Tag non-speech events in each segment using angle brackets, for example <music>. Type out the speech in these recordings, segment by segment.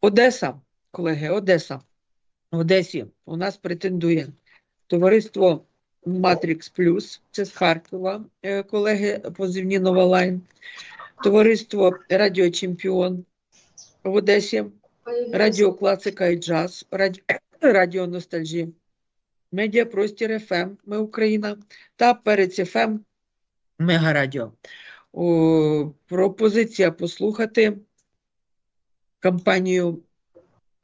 Одеса, колеги, Одеса. В Одесі. У нас претендує товариство Matrix Plus, це з Харкова, е, колеги, позивні Новалайн, товариство Радіо Чемпіон в Одесі, Радіо Класика і Джаз, Радіо, <coughs> Ностальжі, Медіапростір ФМ, Ми Україна. Та Перець ФМ Мегарадіо. О, Пропозиція послухати компанію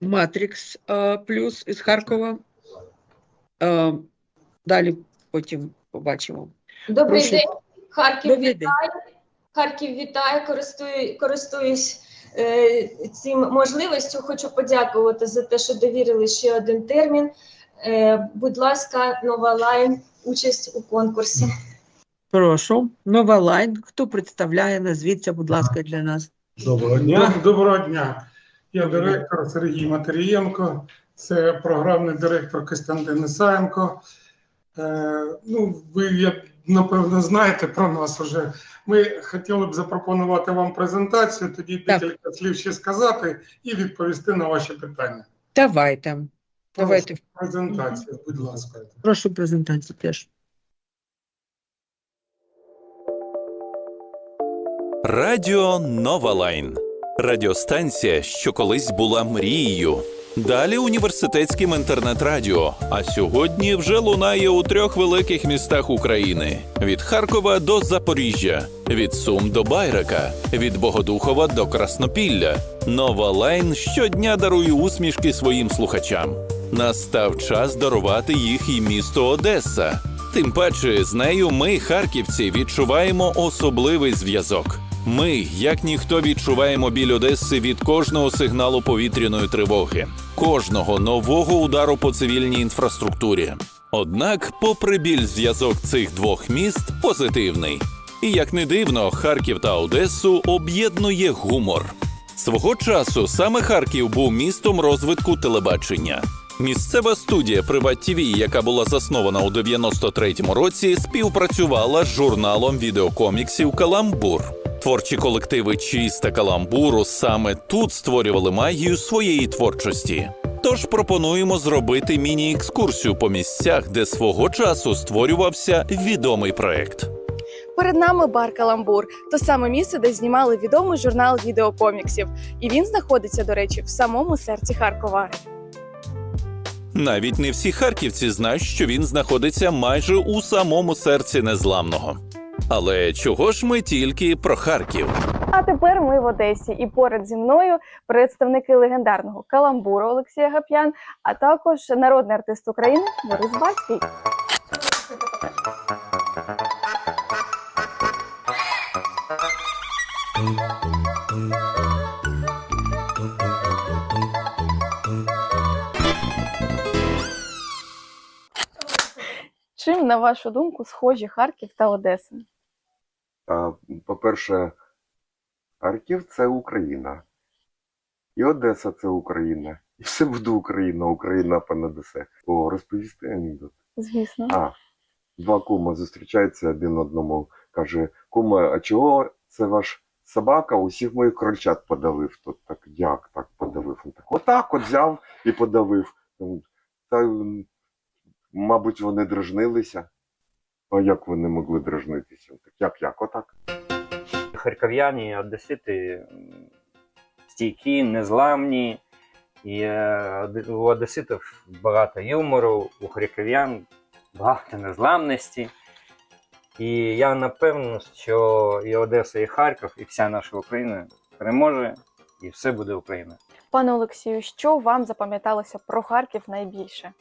Matrix Plus із Харкова. Далі потім побачимо. Добрий Прошу. день, Харків Добрий день. Харків вітаю, користую, користуюсь е, цим можливістю. Хочу подякувати за те, що довірили ще один термін. Е, будь ласка, нова лайн, участь у конкурсі. Прошу. Нова лайн. Хто представляє? Назвіться, будь ласка, для нас. Доброго дня. Доброго дня. Я директор Сергій Матерієнко, це програмний директор Костянтин Ісаєнко. Е, ну, ви, я, напевно, знаєте про нас вже. Ми хотіли б запропонувати вам презентацію, тоді Так. декілька слів ще сказати і відповісти на ваші питання. Давайте. Давайте. Презентацію, будь ласка. Прошу презентацію теж. Радіо Нова Лайн. Радіостанція, що колись була мрією. Далі університетським інтернет-радіо. А сьогодні вже лунає у трьох великих містах України: від Харкова до Запоріжжя, від Сум до Байрака, від Богодухова до Краснопілля. Нова Лайн щодня дарує усмішки своїм слухачам. Настав час дарувати їх і місто Одеса. Тим паче з нею ми, харківці, відчуваємо особливий зв'язок. Ми, як ніхто, відчуваємо біль Одеси від кожного сигналу повітряної тривоги, кожного нового удару по цивільній інфраструктурі. Однак, попри біль, зв'язок цих двох міст позитивний. І як не дивно, Харків та Одесу об'єднує гумор. Свого часу саме Харків був містом розвитку телебачення. Місцева студія Приват ТВ, яка була заснована у 93-му році, співпрацювала з журналом відеокоміксів Каламбур. Творчі колективи «Чіс» та Каламбуру саме тут створювали магію своєї творчості. Тож пропонуємо зробити міні-екскурсію по місцях, де свого часу створювався відомий проект. Перед нами бар Каламбур, то саме місце, де знімали відомий журнал відеокоміксів. І він знаходиться, до речі, в самому серці Харкова. Навіть не всі харківці знають, що він знаходиться майже у самому серці незламного. Але чого ж ми тільки про Харків? А тепер ми в Одесі, і поряд зі мною представники легендарного каламбуру Олексія Гап'ян, а також народний артист України Борис Бацький. Чим, на вашу думку, схожі Харків та Одеса? По-перше, Харків це Україна. І Одеса це Україна. І все буде Україна, Україна понад усе. О, розповісти анекдот. Звісно. А, два кума зустрічаються один одному. Каже: Кума, а чого це ваш собака усіх моїх крольчат подавив? Тут так як так подавив? Він так, отак от взяв і подавив. Та, мабуть, вони дражнилися. А як вони могли дражнитися? Так як, як, отак? харків'яні, одесити стійкі, незламні. І е, у одеситів багато юмору, у харків'ян багато незламності. І я напевно, що і Одеса, і Харків, і вся наша Україна переможе, і все буде Україна. Пане Олексію, що вам запам'яталося про Харків найбільше?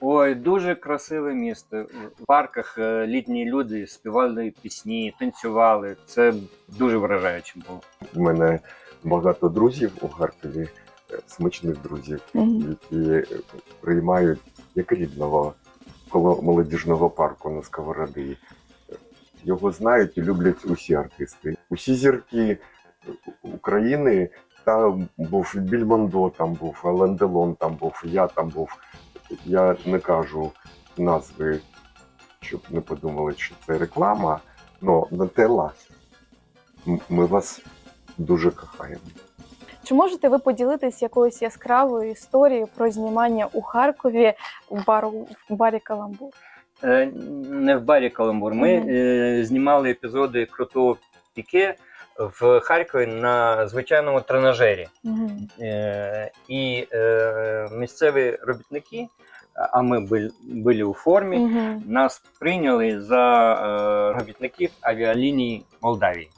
Ой, дуже красиве місто. В парках е, літні люди співали пісні, танцювали. Це дуже вражаюче було. У мене багато друзів у Харкові, е, смачних друзів, які приймають як рідного коло молодіжного парку на Сковороди. Його знають і люблять усі артисти. Усі зірки України. Там був Більмондо, там був Ален Делон, там був, я там був. Я не кажу назви, щоб не подумали, що це реклама. Но Нателла, м- ми вас дуже кохаємо. Чи можете ви поділитись якоюсь яскравою історією про знімання у Харкові у бару в барі Каламбур? Е, Не в барі Каламбур. Ми Мгм. е, знімали епізоди крутого піке в Харкові на звичайному тренажері. Мгм. Е, І е, місцеві робітники, а ми були, були у формі, Мгм. нас прийняли за е, робітників авіалінії Молдавії.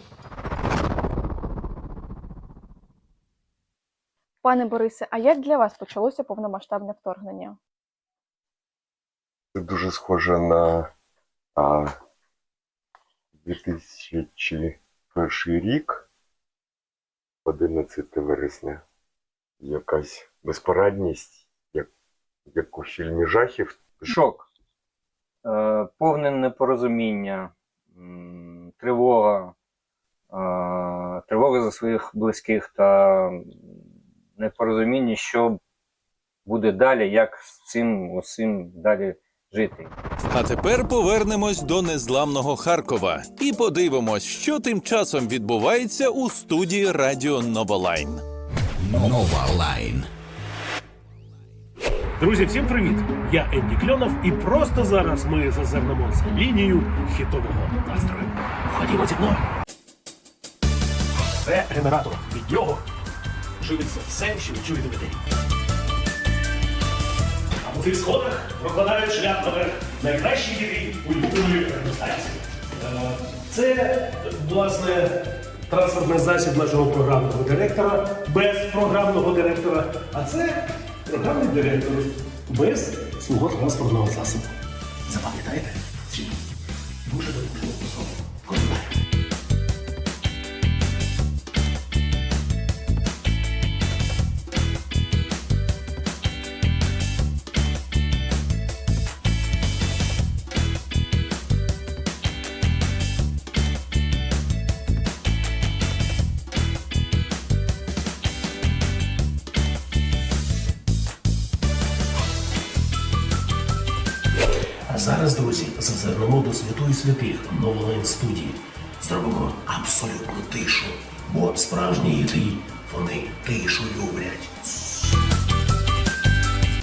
Пане Борисе, а як для вас почалося повномасштабне вторгнення? Це дуже схоже на а, 2001 рік, 11 вересня. Якась безпорадність, як, як у фільмі жахів. Шок, е, повне непорозуміння, тривога, е, тривога за своїх близьких та непорозуміння, що буде далі, як з цим усім далі жити. А тепер повернемось до незламного Харкова і подивимось, що тим часом відбувається у студії Радіо Новолайн. Нова Лайн. Друзі, всім привіт! Я Енді Кльонов, і просто зараз ми зазирнемо за лінію хітового настрою. Ходімо зі мною. Це генератор. Від нього живиться все, що ви чуєте в етері. По цих сходах прокладають шлях наверх найкращі діти культурної. Е, Це, власне, транспортний засіб нашого програмного директора без програмного директора. А це програмний директор без свого транспортного засобу. Запам'ятаєте? Святих Новолайн студії. Зробимо абсолютну тишу, бо справжні їди вони тишу люблять.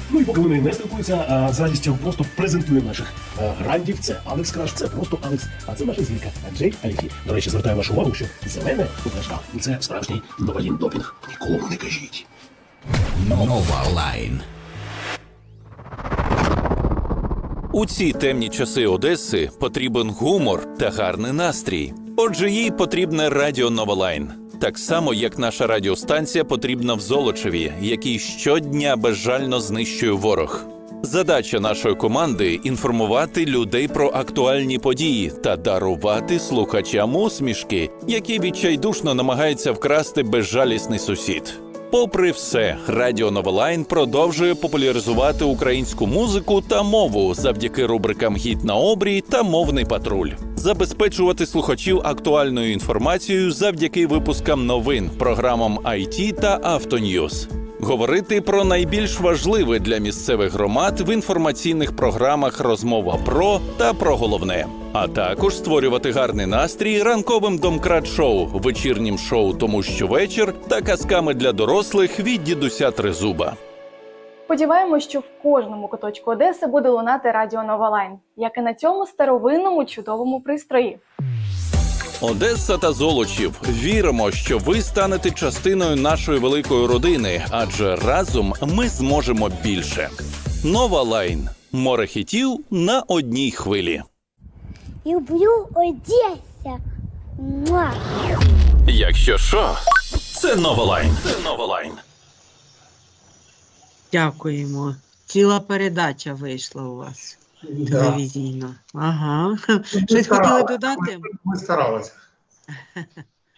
Ну і поки вони не спілкуються, а з радістю просто презентуємо наших е, грандів. Це Алекс Краш, це просто Алекс, а це наша зірка Джей Аліфі. До речі, звертаю вашу увагу, що зелене флешках – це справжній новалін допінг. Нікому не кажіть. Нова Лайн. У ці темні часи Одеси потрібен гумор та гарний настрій. Отже, їй потрібне радіо Новолайн. Так само, як наша радіостанція потрібна в Золочеві, який щодня безжально знищує ворог. Задача нашої команди інформувати людей про актуальні події та дарувати слухачам усмішки, які відчайдушно намагається вкрасти безжалісний сусід. Попри все, Радіо Новолайн продовжує популяризувати українську музику та мову завдяки рубрикам Гід на обрій та мовний патруль, забезпечувати слухачів актуальною інформацією завдяки випускам новин, програмам IT та Автоньюз. Говорити про найбільш важливе для місцевих громад в інформаційних програмах Розмова про та про головне, а також створювати гарний настрій ранковим домкрат-шоу, вечірнім шоу Тому що вечір та казками для дорослих від дідуся Тризуба. Сподіваємось, що в кожному куточку Одеси буде лунати радіо Новалайн, як і на цьому старовинному чудовому пристрої. Одеса та Золочів. Віримо, що ви станете частиною нашої великої родини, адже разом ми зможемо більше. Нова лайн. Море хітів на одній хвилі. Люблю Одеся. Муа. Якщо що, це Новолайн. Це Новолайн. Дякуємо. Ціла передача вийшла у вас телевізійна. Ага. Щось хотіли додати? Ми старалися.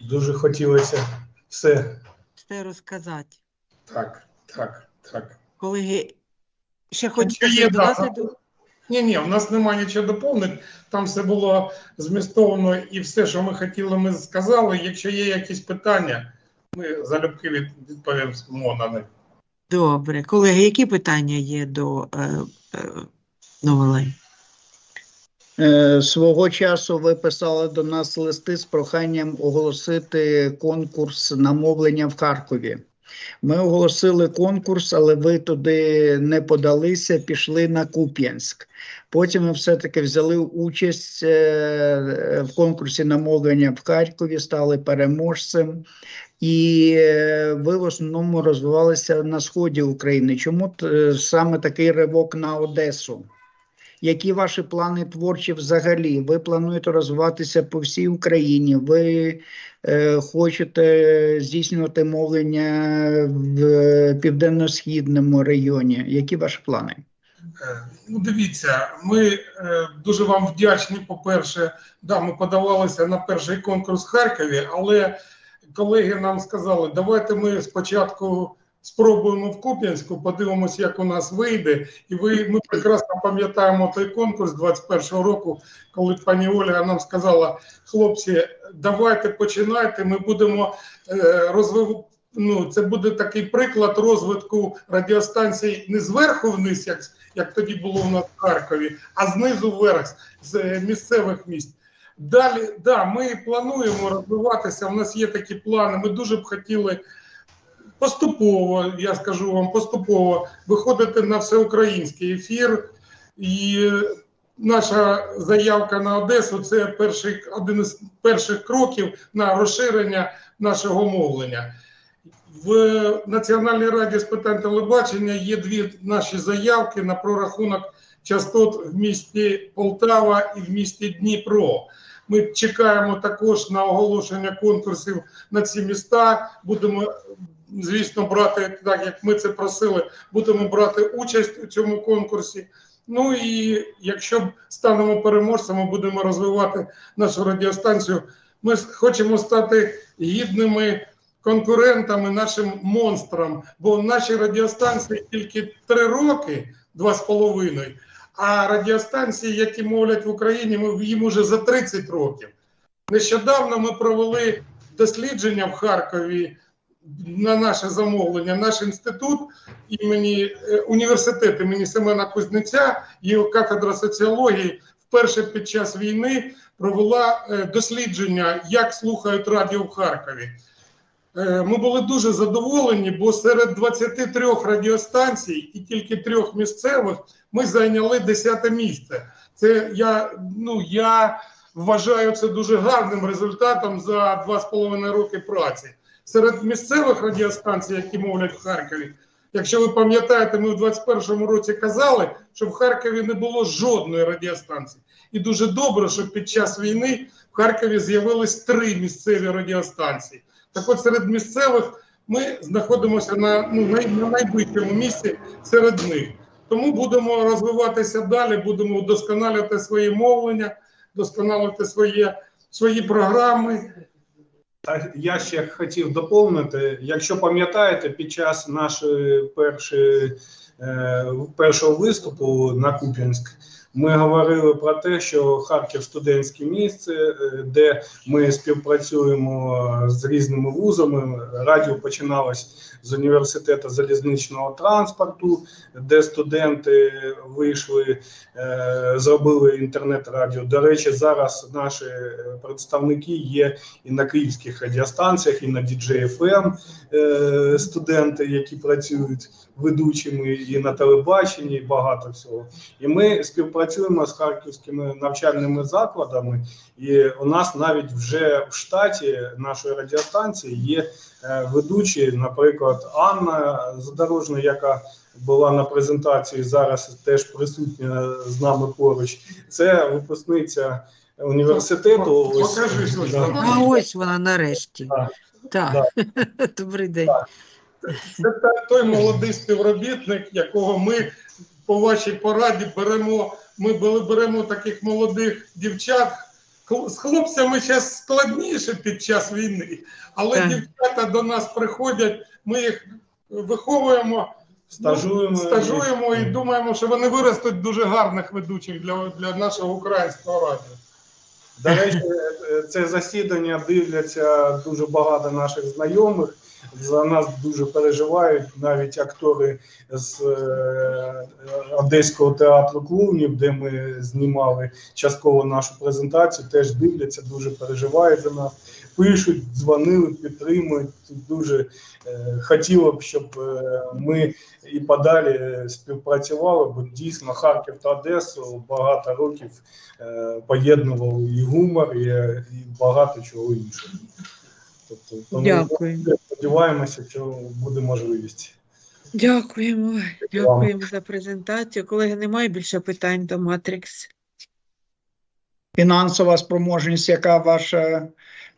Дуже хотілося все. Все розказати. Так, так, так. Колеги, ще хочете додати? Ні, ні, у нас немає нічого доповнити. Там все було змістовано і все, що ми хотіли, ми сказали. Якщо є якісь питання, ми залюбки від- відповімо на них. Добре. Колеги, які питання є до е, е, Новолай? Е, Свого часу ви писали до нас листи з проханням оголосити конкурс на мовлення в Харкові. Ми оголосили конкурс, але ви туди не подалися, пішли на Куп'янськ. Потім ми все-таки взяли участь е, в конкурсі на мовлення в Харкові, стали переможцем. І е, ви в основному розвивалися на сході України. Чому е, саме такий ривок на Одесу? Які ваші плани творчі взагалі? Ви плануєте розвиватися по всій Україні? Ви е, хочете здійснювати мовлення в е, південно-східному районі? Які ваші плани? Е, Ну, дивіться, ми е, дуже вам вдячні. По-перше, да, ми подавалися на перший конкурс в Харкові, але колеги нам сказали, давайте ми спочатку спробуємо в Куп'янську, подивимося, як у нас вийде. І ви ми прекрасно пам'ятаємо той конкурс 21-го року, коли пані Ольга нам сказала: хлопці, давайте починайте. Ми будемо е, розвивати. Ну, це буде такий приклад розвитку радіостанцій не зверху вниз, як, як тоді було у нас в Харкові, а знизу вверх, з е, місцевих міст. Далі, да, ми плануємо розвиватися. У нас є такі плани. Ми дуже б хотіли поступово, я скажу вам, поступово виходити на всеукраїнський ефір. І е, наша заявка на Одесу це перший, один із перших кроків на розширення нашого мовлення. В Національній раді з питань телебачення є дві наші заявки на прорахунок частот в місті Полтава і в місті Дніпро. Ми чекаємо також на оголошення конкурсів на ці міста. Будемо, звісно, брати, так як ми це просили, будемо брати участь у цьому конкурсі. Ну і якщо станемо переможцями, будемо розвивати нашу радіостанцію. Ми хочемо стати гідними конкурентами нашим монстрам, бо наші радіостанції тільки три роки, два з половиною, а радіостанції, які мовлять в Україні, ми їм уже за 30 років. Нещодавно ми провели дослідження в Харкові на наше замовлення. Наш інститут імені е, університет імені Семена Кузнеця, його кафедра соціології вперше під час війни провела е, дослідження, як слухають радіо в Харкові. Е, Ми були дуже задоволені, бо серед 23 радіостанцій і тільки трьох місцевих ми зайняли 10 місце. Це я, ну, я вважаю це дуже гарним результатом за два з половиною роки праці. Серед місцевих радіостанцій, які мовлять в Харкові, якщо ви пам'ятаєте, ми в 21-му році казали, що в Харкові не було жодної радіостанції. І дуже добре, що під час війни в Харкові з'явились три місцеві радіостанції. Так от серед місцевих ми знаходимося на, ну, на найближчому місці серед них. Тому будемо розвиватися далі, будемо вдосконалювати своє мовлення, вдосконалювати своє, свої програми. Я ще хотів доповнити, якщо пам'ятаєте, під час нашої першої, е, першого виступу на Куп'янськ ми говорили про те, що Харків студентське місце, е, де ми співпрацюємо з різними вузами. Радіо починалось з університету залізничного транспорту, де студенти вийшли, е, зробили інтернет-радіо. До речі, зараз наші е, представники є і на київських радіостанціях, і на DJFM е, студенти, які працюють ведучими, і на телебаченні, і багато всього. І ми співпрацюємо з харківськими навчальними закладами, і у нас навіть вже в штаті нашої радіостанції є е, ведучі, наприклад, Анна Задорожна, яка була на презентації зараз теж присутня з нами поруч. Це випускниця університету. Ось, Покажи, щось да. Ось вона нарешті. Так. Так, <laughs> добрий день. Це та- той молодий співробітник, якого ми по вашій пораді беремо. Ми були- беремо таких молодих дівчат. З хлопцями зараз складніше під час війни, але Так. дівчата до нас приходять, ми їх виховуємо, Стажуємо. ну, стажуємо і думаємо, що вони виростуть дуже гарних ведучих для, для нашого українського радіо. До речі, е, це засідання дивляться дуже багато наших знайомих, За нас дуже переживають навіть актори з е, Одеського театру клоунів, де ми знімали частково нашу презентацію, теж дивляться, дуже переживають за нас. Пишуть, дзвонили, підтримують. Дуже е, хотіло б, щоб е, ми і подалі співпрацювали, бо дійсно Харків та Одесу багато років поєднував і гумор, і, багато чого іншого. Тобто, Дякую. Сподіваємося, що буде можливість. Дякуємо. Дякуємо за презентацію. Колеги, немає більше питань до Матрикс. Фінансова спроможність, яка ваша,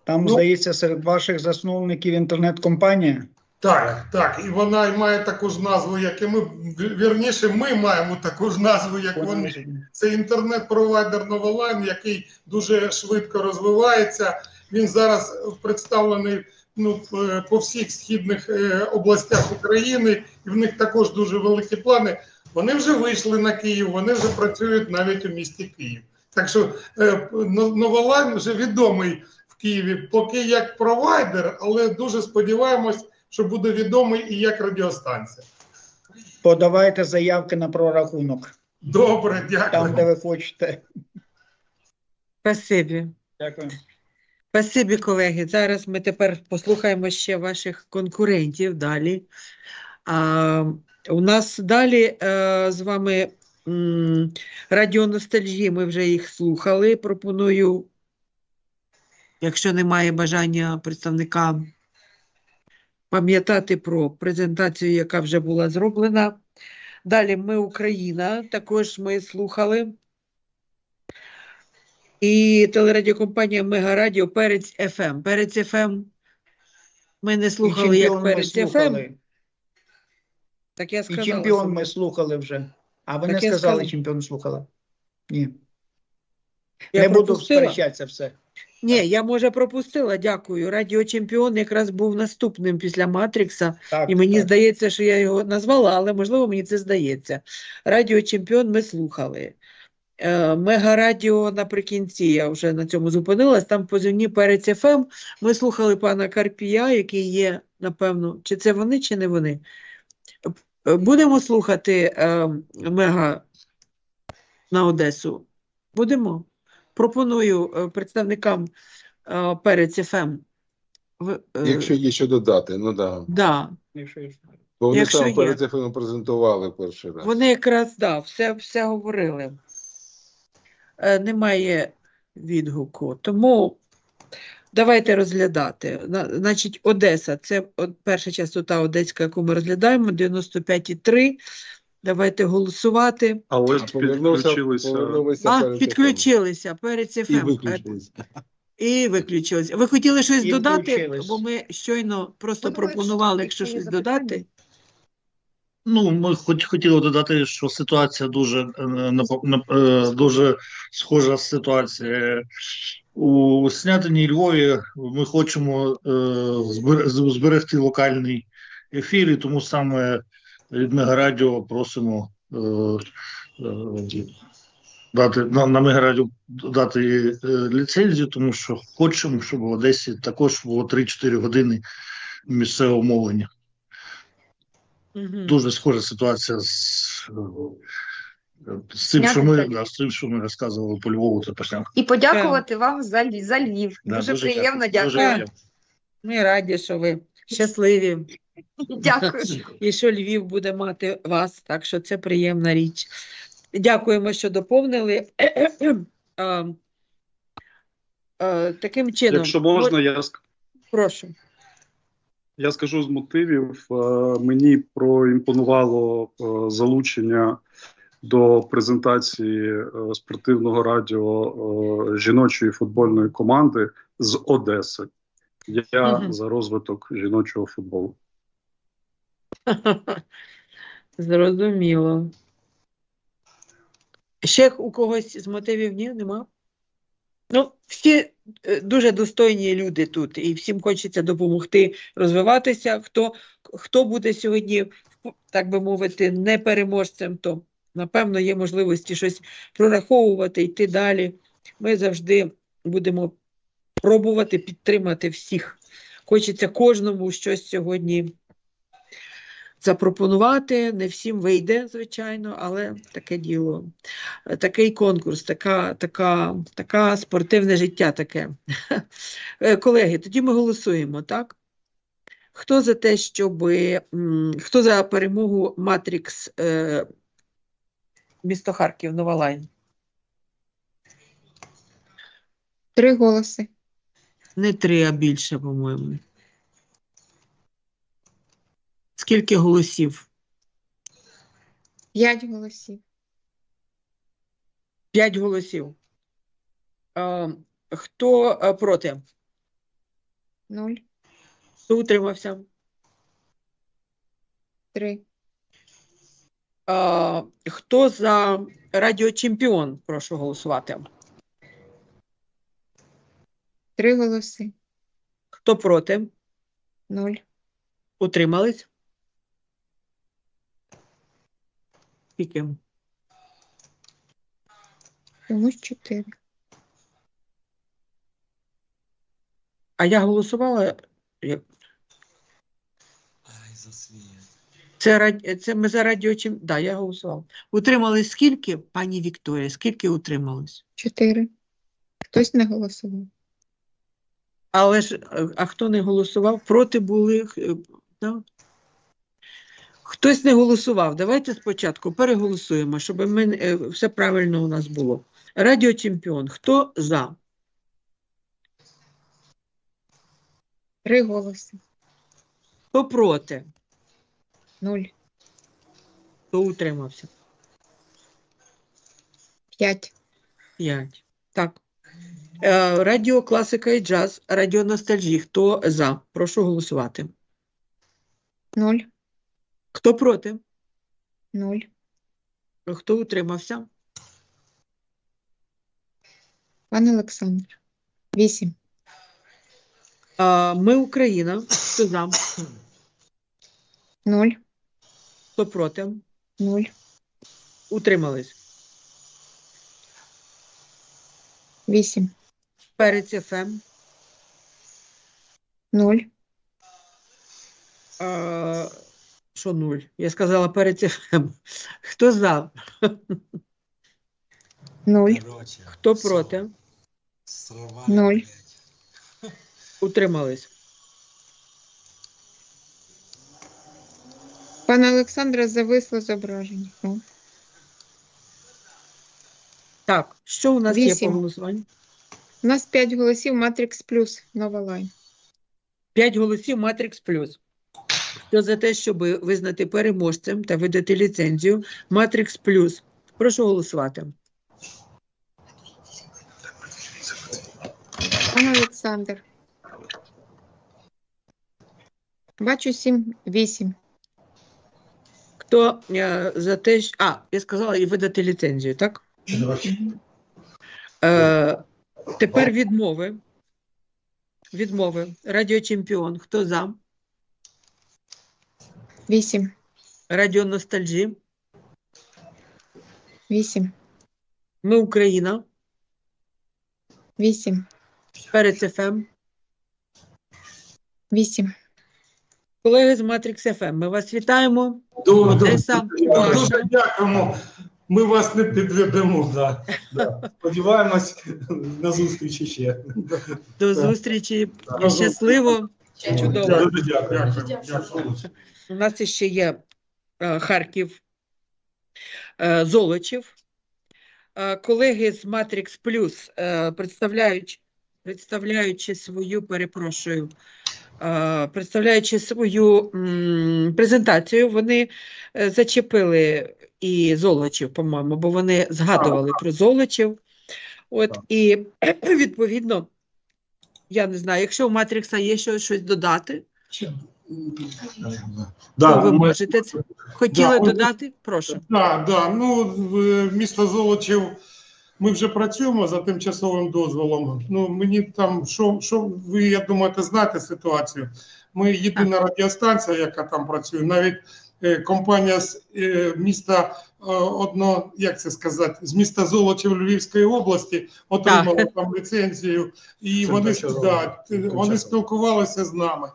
там, Ну. здається, серед ваших засновників інтернет-компанія? Так, так. І вона має таку ж назву, як і ми. Вірніше, ми маємо таку ж назву, як вони. Це інтернет-провайдер Новолайн, який дуже швидко розвивається. Він зараз представлений ну, по всіх східних е, областях України, і в них також дуже великі плани. Вони вже вийшли на Київ, вони вже працюють навіть у місті Київ. Так що е, Новолайн вже відомий в Києві, поки як провайдер, але дуже сподіваємось, що буде відомий і як радіостанція. Подавайте заявки на прорахунок, Добре, дякую. там, де ви хочете. Спасибі. Дякую. Спасибі, колеги. Зараз ми тепер послухаємо ще ваших конкурентів далі. А, у нас далі е, з вами м, радіо Ностальжі, ми вже їх слухали. Пропоную, якщо немає бажання представника пам'ятати про презентацію, яка вже була зроблена. Далі ми Україна, також ми слухали. І телерадіокомпанія Мегарадіо Перець ФМ. Перець ФМ ми не І слухали як Перець ФМ. слухали. Так я І чемпіон ми слухали вже. А ви Так не сказали, сказала. чемпіон слухала? Ні. Я не буду пропустила? сперечатися все. Ні, я може пропустила, дякую. Радіо Чемпіон якраз був наступним після Матрікса. Так, І мені так. здається, що я його назвала, але можливо мені це здається. Радіо Чемпіон ми слухали. Е, Мегарадіо наприкінці, я вже на цьому зупинилась, там позивні перець ФМ. Ми слухали пана Карпія, який є, напевно, чи це вони, чи не вони. Е, Будемо слухати е, Мега на Одесу. Будемо. Пропоную е, представникам е, перець ФМ. Е, Якщо є що додати, ну да. да. Бо вони Якщо саме є. перед цим презентували перший раз. Вони якраз да, все, все говорили. Е, немає відгуку. Тому давайте розглядати. Значить, Одеса це перша частота одеська, яку ми розглядаємо, 95,3. Давайте голосувати. Але ж Повернувся- підключилися. А, підключилися перед І виключилися. І виключилися. Ви хотіли щось І додати? Бо ми щойно просто Ну, давайте пропонували, якщо щось додати. Ну, ми хоч хотіли додати, що ситуація дуже, е, е, дуже схожа з ситуацією у Снятині Львові. Ми хочемо е, збер- зберегти локальний ефір, і тому саме від Мегарадіо просимо дати на, на Мегарадіо дати ліцензію, тому що хочемо, щоб в Одесі також було 3-4 години місцевого мовлення. Мгм. Дуже схожа ситуація з, е, з цим, що ми, да, з тим, що ми розказували по Львову та Пашнян. І подякувати вам за, за Львів. Да, дуже, дуже приємно, дякую. дякую. Дуже. Ми раді, що ви щасливі. <laughs> Дякую. І що Львів буде мати вас, так що це приємна річ. Дякуємо, що доповнили. А, <clears throat> а, Таким чином, Якщо можна, я прошу. Я скажу з мотивів. Е, Мені проімпонувало е, залучення до презентації е, спортивного радіо жіночої футбольної команди з Одеси. Я Мгм. за розвиток жіночого футболу. <laughs> Зрозуміло. Ще у когось з мотивів ні, нема? Ну, всі е, дуже достойні люди тут, і всім хочеться допомогти розвиватися. Хто, хто буде сьогодні, так би мовити, не переможцем, то напевно є можливості щось прораховувати, йти далі. Ми завжди будемо пробувати підтримати всіх. Хочеться кожному щось сьогодні запропонувати. Не всім вийде, звичайно, але таке діло. Такий конкурс, така, така, така спортивне життя таке. Е, Колеги, тоді ми голосуємо, так? Хто за те, щоб хто за перемогу Матрікс е, місто Харків, Новолайн? Три голоси. Не три, а більше, по-моєму. Скільки голосів? П'ять голосів. П'ять голосів. Е, хто е, проти? Нуль. Хто утримався? Три. Е, хто за радіочемпіон? Прошу голосувати. Три голоси. Хто проти? Нуль. Утримались? Скільки? Комусь чотири. А я голосувала. як- Це, раді- це ми за радіочем. Да, я голосувала. Утримались скільки, пані Вікторія? Скільки утримались? Чотири. Хтось не голосував. Але ж, а хто не голосував? Проти були. е, Да? Хтось не голосував. Давайте спочатку переголосуємо, щоб ми, е, все правильно у нас було. Радіочемпіон. Хто за? Три голоси. Хто проти? Нуль. Хто утримався? П'ять. П'ять. Так. Е, радіо класика і джаз, радіо ностальжі. Хто за? Прошу голосувати. Нуль. Хто проти? Нуль. Хто утримався? Пан Олександр. Вісім. Е, ми Україна. Хто за? Нуль. Хто проти? Нуль. Утримались. Вісім. Перець ФМ. Нуль. Е, що нуль? Я сказала перець ФМ. Хто за? Нуль. Хто проти? Нуль. Утримались. Пане Олександре, зависло зображення. О. Так, що у нас є Вісім. по голосуванню? У нас п'ять голосів Матрикс Плюс. Нова лайн. П'ять голосів Matrix Plus. Хто за те, щоб визнати переможцем та видати ліцензію Matrix Plus? Прошу голосувати. Пане Олександр. Бачу сім, вісім. Хто е, за те, що... А, я сказала, і видати ліцензію, так? Е, тепер відмови. Відмови. Радіочемпіон. Хто за? Вісім. Радіо Ностальжі. Вісім. Ми Україна. Вісім. Перець ФМ. Вісім. Колеги з Matrix FM, ми вас вітаємо. Дуже, дуже, Одеса дуже дякуємо. Ми вас не підведемо. Да. Да. Сподіваємось на зустрічі ще. До зустрічі. Да. Щасливо. Чудово. Дуже дякую. Дякую. У нас ще є е, Харків, е, Золочів. Е, Колеги з Matrix Plus представляють, представляючи свою, перепрошую, представляючи свою презентацію, вони зачепили і Золочів, по-моєму, бо вони згадували про Золочів. От, і <clears throat> відповідно, я не знаю, якщо у Матрікса є щось, щось додати, Да, то ви ми- можете це. Хотіли Да, ми- додати? Прошу. Так, да, ну в- місто Золочів. Ми вже працюємо за тимчасовим дозволом. Ну мені там, що, що ви, я думаю, знаєте ситуацію. Ми єдина радіостанція, яка там працює. Навіть е, компанія з е, міста одно, як це сказати, з міста Золочів Львівської області отримала там ліцензію, і Це вони, тимчасово. да, вони спілкувалися з нами.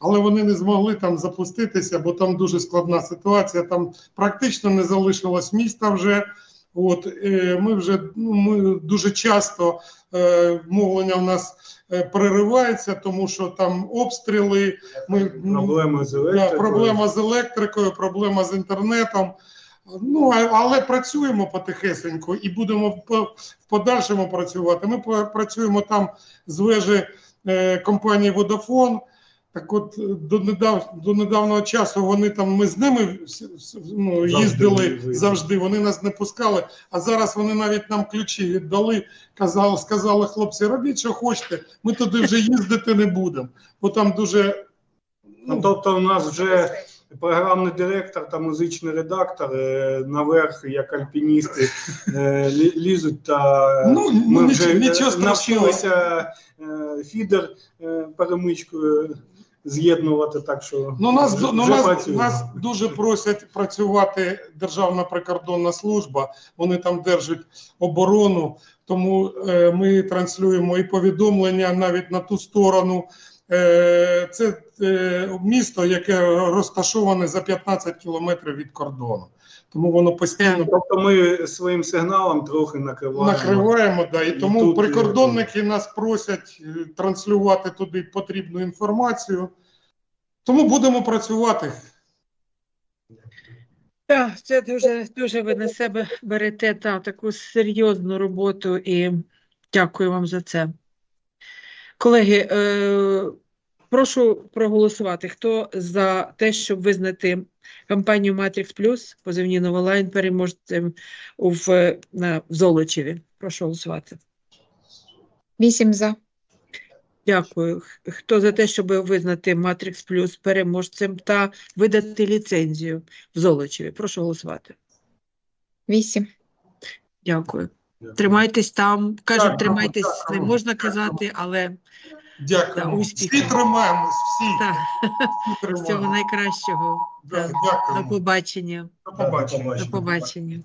Але вони не змогли там запуститися, бо там дуже складна ситуація. Там практично не залишилось міста вже. От е, ми вже ну, ми дуже часто е, мовлення в нас е, переривається, тому що там обстріли. Ми ну, Проблеми з Да, проблема з електрикою, проблема з інтернетом. Ну, але працюємо потихесеньку і будемо в подальшому працювати. Ми працюємо там з вежі компанії Vodafone. Так от е, до, недав, до недавнього часу вони там, ми з ними ну, Завжди їздили завжди, вони нас не пускали, а зараз вони навіть нам ключі віддали, казали, сказали, хлопці, робіть, що хочете, ми туди вже їздити не будемо, бо там дуже Ну, тобто, у нас вже програмний директор та музичний редактор е, наверх, як альпіністи, е, лі- лізуть та Ну, ну, ми ніч- вже е, нічого навчилися е, фідер е, перемичкою з'єднувати, так що Ну, нас, вже, ну, вже нас, нас дуже просять працювати Державна прикордонна служба. Вони там держать оборону, тому е, ми транслюємо і повідомлення навіть на ту сторону. Е, це е, місто, яке розташоване за 15 кілометрів від кордону. Тому воно постійно Тобто ми своїм сигналом трохи накриваємо. накриваємо. Да, і І тому тут, е, прикордонники нас просять е, транслювати туди потрібну інформацію. Тому будемо працювати. Так, це дуже, дуже ви на себе берете та, таку серйозну роботу і дякую вам за це. Колеги, е, прошу проголосувати. Хто за те, щоб визнати компанію Matrix Plus, позивні Новолайн, переможцем в, на, в Золочеві? Прошу голосувати. Вісім за. Дякую. Хто за те, щоб визнати Matrix Plus переможцем та видати ліцензію в Золочеві? Прошу голосувати. Вісім. Дякую. Тримайтесь там. Кажуть, тримайтесь, не можна казати, але Дякуємо. Да, всі тримаємось, всі. так, всі всього найкращого. Да, Дякую. До побачення. До побачення. До побачення.